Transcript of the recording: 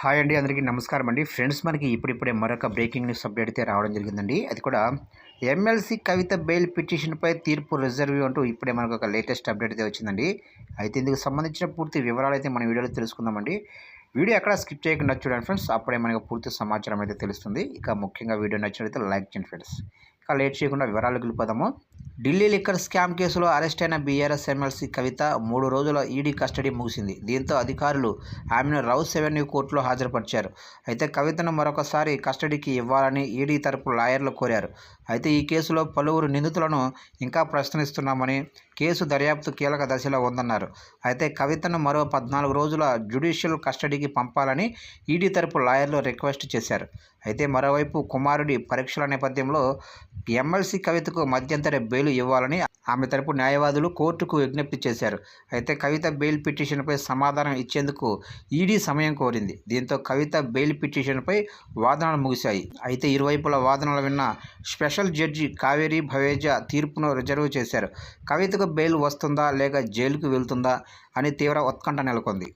Hi అండి అందరికీ నమస్కారం అండి. ఫ్రెండ్స్ మనకి ఇప్పుడిప్పుడే మరొక బ్రేకింగ్ న్యూస్ అప్డేట్ అయితే రావడం జరిగిందండి. అది కూడా ఎమ్మెల్సీ కవిత బెయిల్ పిటిషన్పై తీర్పు రిజర్వ్ అంటూ ఇప్పుడే మనకు ఒక లేటెస్ట్ అప్డేట్ అయితే వచ్చిందండి. అయితే ఇందుకు సంబంధించిన పూర్తి వివరాలు అయితే మన వీడియోలో తెలుసుకుందామండి. వీడియో ఎక్కడ స్కిప్ చేయకుండా చూడండి ఫ్రెండ్స్. అప్పుడే మనకు పూర్తి సమాచారం అయితే తెలుస్తుంది. ఇక ముఖ్యంగా వీడియో నచ్చినట్లయితే లైక్ చేయండి ఫ్రెండ్స్. ఇక లేట్ చేయకుండా వివరాలు వెళ్ళిపోదాము ఢిల్లీ లిక్కర్ స్కామ్ కేసులో అరెస్ట్ అయిన బీఆర్ఎస్ ఎమ్మెల్సీ కవిత మూడు రోజుల ఈడీ కస్టడీ ముగిసింది. దీంతో అధికారులు ఆమెను రౌస్ రెవెన్యూ కోర్టులో హాజరుపరిచారు. అయితే కవితను మరొకసారి కస్టడీకి ఇవ్వాలని ఈడీ తరపు లాయర్లు కోరారు. అయితే ఈ కేసులో పలువురు నిందితులను ఇంకా ప్రశ్నిస్తున్నామని కేసు దర్యాప్తు కీలక దశలో ఉందన్నారు. అయితే కవితను మరో పద్నాలుగు రోజుల జ్యుడిషియల్ కస్టడీకి పంపాలని ఈడీ తరపు లాయర్లు రిక్వెస్ట్ చేశారు. అయితే మరోవైపు కుమారుడి పరీక్షల నేపథ్యంలో ఎమ్మెల్సీ కవితకు మధ్యంతర బెయిల్ ఇవ్వాలని ఆమె తరపు న్యాయవాదులు కోర్టుకు విజ్ఞప్తి చేశారు. అయితే కవిత బెయిల్ పిటిషన్పై సమాధానం ఇచ్చేందుకు ఈడీ సమయం కోరింది. దీంతో కవిత బెయిల్ పిటిషన్పై వాదనలు ముగిశాయి. అయితే ఇరువైపుల వాదనలు విన్న స్పెషల్ జడ్జి కావేరీ భవేజా తీర్పును రిజర్వ్ చేశారు. కవితకు బెయిల్ వస్తుందా లేక జైలుకు వెళ్తుందా అని తీవ్ర ఉత్కంఠ నెలకొంది.